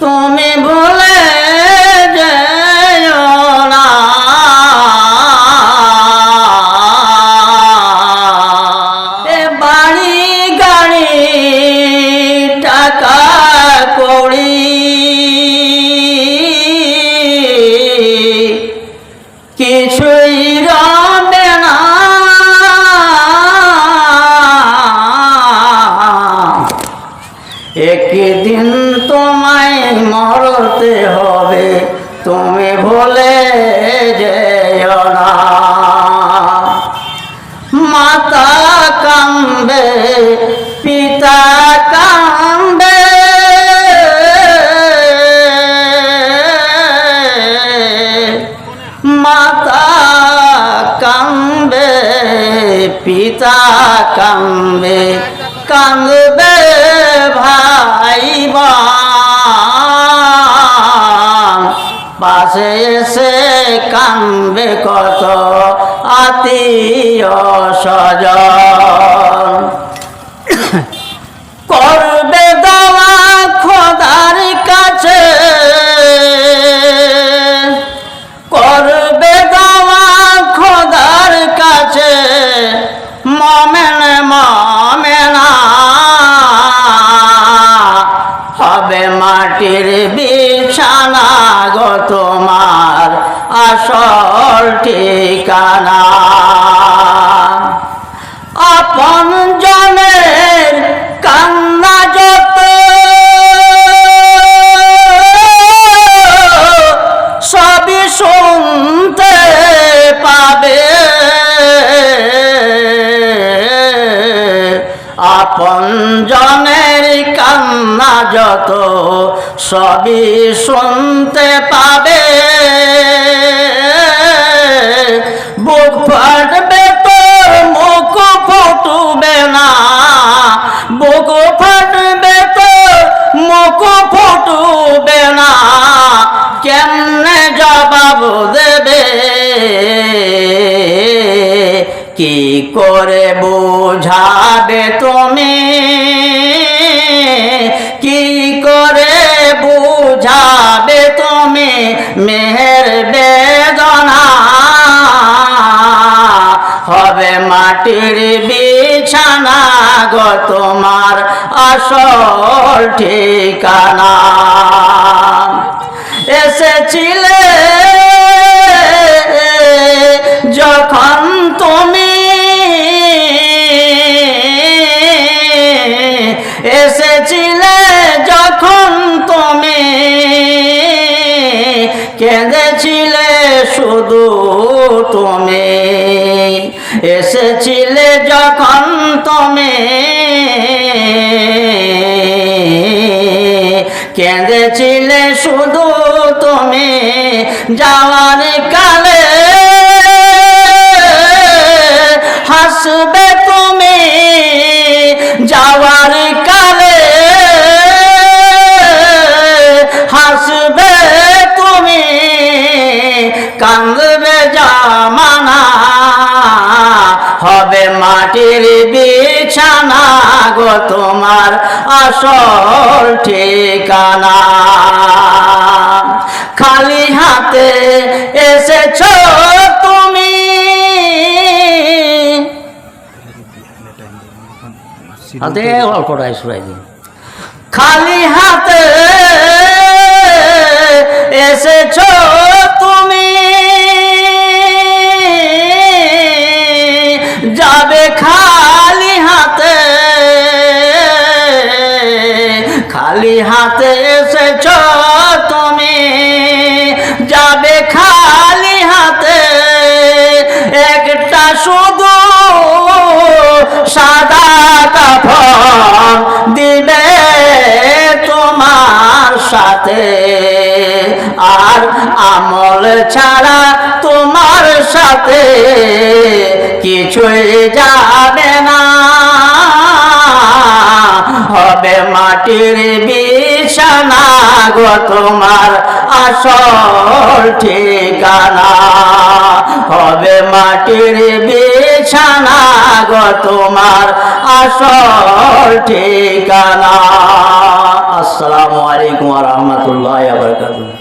তুমি বলে বাড়ি গাড়ি টাকা কড়ি। কিছুই রা হতে হবে, তুমি ভুলে যেও না। মাতা কামবে পিতা কামবে মাতা কামবে পিতা কামবে কাঁদবে ভাই। পাশে এসে কান্দবে কত আত্মীয় স্বজন। করবে দাওয়া খোদার কাছে। করবে দাওয়া খোদার কাছে। মমেন মমেনা। হবে মাটির আসল ঠিকানা। আপন জনের কান্না যত, সবই শুনতে পাবে। আপন জনের কান্না যত, সবই শুনতে পাবে। করে বোঝাবে তুমি? কি করে বুঝাবে তুমি মেহের বেদনা? হবে মাটির বিছানা গো তোমার আসল ঠিকানা। এসেছিলে যখন তুমি। কেঁদেছিলে শুধু তুমি। এসেছিলে যখন তুমি। কেঁদেছিলে শুধু তুমি। যাওয়ার কালে গো তোমার আসল ঠিকানা। খালি হাতে এসেছ তুমি। খালি হাতে এসেছ খালি হাতে এসেছ তুমি। যাবে খালি হাতে একটা শুধু সাদা কাফন দিবে তোমার সাথে। আর আমল ছাড়া তোমার সাথে কিছুই যাবে না। হবে মাটির বিছানা গো তোমার আসল ঠিকানা। হবে মাটির বিছানা গো তোমার আসল ঠিকানা। আসসালামু আলাইকুম রহমতুল্লাহ বরকাতুহ।